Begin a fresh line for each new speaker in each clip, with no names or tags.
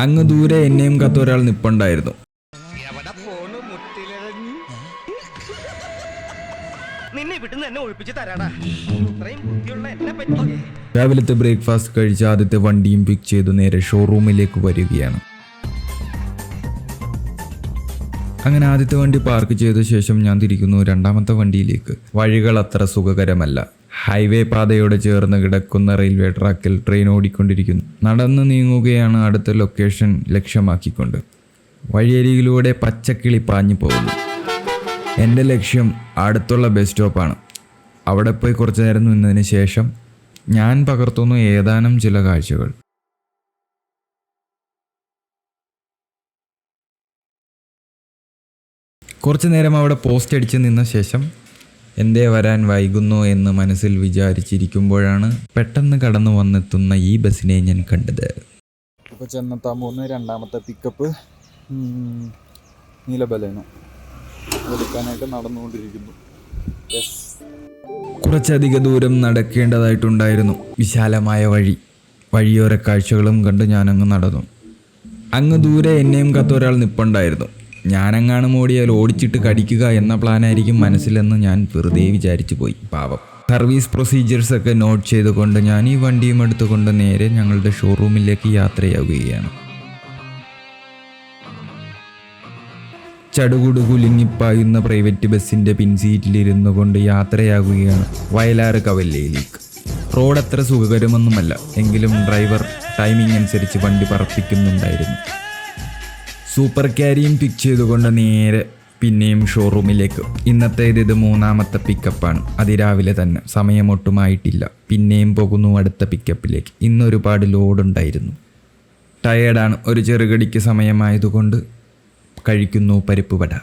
അങ്ങ് ദൂരെ എന്നെയും കത്ത ഒരാൾ നിപ്പുണ്ടായിരുന്നു. രാവിലത്തെ ബ്രേക്ക്ഫാസ്റ്റ് കഴിച്ച് ആദ്യത്തെ വണ്ടിയും പിക്ക് ചെയ്തു നേരെ ഷോറൂമിലേക്ക് വരികയാണ്. അങ്ങനെ ആദ്യത്തെ വണ്ടി പാർക്ക് ചെയ്ത ശേഷം ഞാൻ തിരിക്കുന്നു രണ്ടാമത്തെ വണ്ടിയിലേക്ക്. വഴികൾ അത്ര സുഖകരമല്ല. ഹൈവേ പാതയോട് ചേർന്ന് കിടക്കുന്ന റെയിൽവേ ട്രാക്കിൽ ട്രെയിൻ ഓടിക്കൊണ്ടിരിക്കുന്നു. നടന്നു നീങ്ങുകയാണ് അടുത്ത ലൊക്കേഷൻ ലക്ഷ്യമാക്കിക്കൊണ്ട്. വഴിയരികിലൂടെ പച്ചക്കിളി പാഞ്ഞു പോകുന്നു. എന്റെ ലക്ഷ്യം അടുത്തുള്ള ബസ് സ്റ്റോപ്പാണ്. അവിടെ പോയി കുറച്ചു നേരം നിന്നതിന് ശേഷം ഞാൻ പകർത്തുന്നു ഏതാനും ചില കാഴ്ചകൾ. കുറച്ചു നേരം അവിടെ പോസ്റ്റ് അടിച്ച് നിന്ന ശേഷം എന്തേ വരാൻ വൈകുന്നു എന്ന് മനസ്സിൽ വിചാരിച്ചിരിക്കുമ്പോഴാണ് പെട്ടെന്ന് കടന്നു വന്നെത്തുന്ന ഈ ബസ്സിനെ ഞാൻ കണ്ടത്.
ഇപ്പോൾ ചെന്നെത്താൻ പോകുന്ന രണ്ടാമത്തെ പിക്കപ്പ് നീലബലേനു. എടുക്കാനായിട്ട് നടന്നുകൊണ്ടിരിക്കുന്നു. യെസ്
കുറച്ചധിക ദൂരം നടക്കേണ്ടതായിട്ടുണ്ടായിരുന്നു. വിശാലമായ വഴി. വഴിയോര കാഴ്ചകളും കണ്ട് ഞാനങ്ങ് നടന്നു. അങ്ങ് ദൂരെ എന്നെയും കത്തൊരാൾ നിപ്പുണ്ടായിരുന്നു. ഞാനെങ്ങാനും ഓടിയാൽ ഓടിച്ചിട്ട് കടിക്കുക എന്ന പ്ലാനായിരിക്കും മനസ്സിലെന്ന് ഞാൻ വെറുതെ വിചാരിച്ചു പോയി പാവം. സർവീസ് പ്രൊസീജിയേഴ്സ് ഒക്കെ നോട്ട് ചെയ്തുകൊണ്ട് ഞാൻ ഈ വണ്ടിയും എടുത്തുകൊണ്ട് നേരെ ഞങ്ങളുടെ ഷോറൂമിലേക്ക് യാത്രയാവുകയാണ്. ചടുകുടു കുലുങ്ങിപ്പായുന്ന പ്രൈവറ്റ് ബസ്സിന്റെ പിൻസീറ്റിലിരുന്നു കൊണ്ട് യാത്രയാകുകയാണ് വയലാർ കവല്ലയിലേക്ക് റോഡ് അത്ര സുഖകരമൊന്നുമല്ല എങ്കിലും ഡ്രൈവർ ടൈമിംഗ് അനുസരിച്ച് വണ്ടി പറപ്പിക്കുന്നുണ്ടായിരുന്നു. സൂപ്പർ ക്യാരിയും പിക്ക് ചെയ്തുകൊണ്ട് നേരെ പിന്നെയും ഷോറൂമിലേക്ക് ഇന്നത്തേത് ഇത് മൂന്നാമത്തെ പിക്കപ്പാണ് അതിരാവിലെ തന്നെ. സമയമൊട്ടുമായിട്ടില്ല. പിന്നെയും പോകുന്നു അടുത്ത പിക്കപ്പിലേക്ക് ഇന്നൊരുപാട് ലോഡുണ്ടായിരുന്നു ടയേർഡാണ് ഒരു ചെറുകടിക്ക് സമയമായതുകൊണ്ട് കഴിക്കുന്നു പരിപ്പ് വട.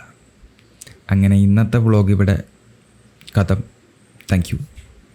അങ്ങനെ ഇന്നത്തെ വ്ളോഗ് ഇവിടെ. കഥം. താങ്ക്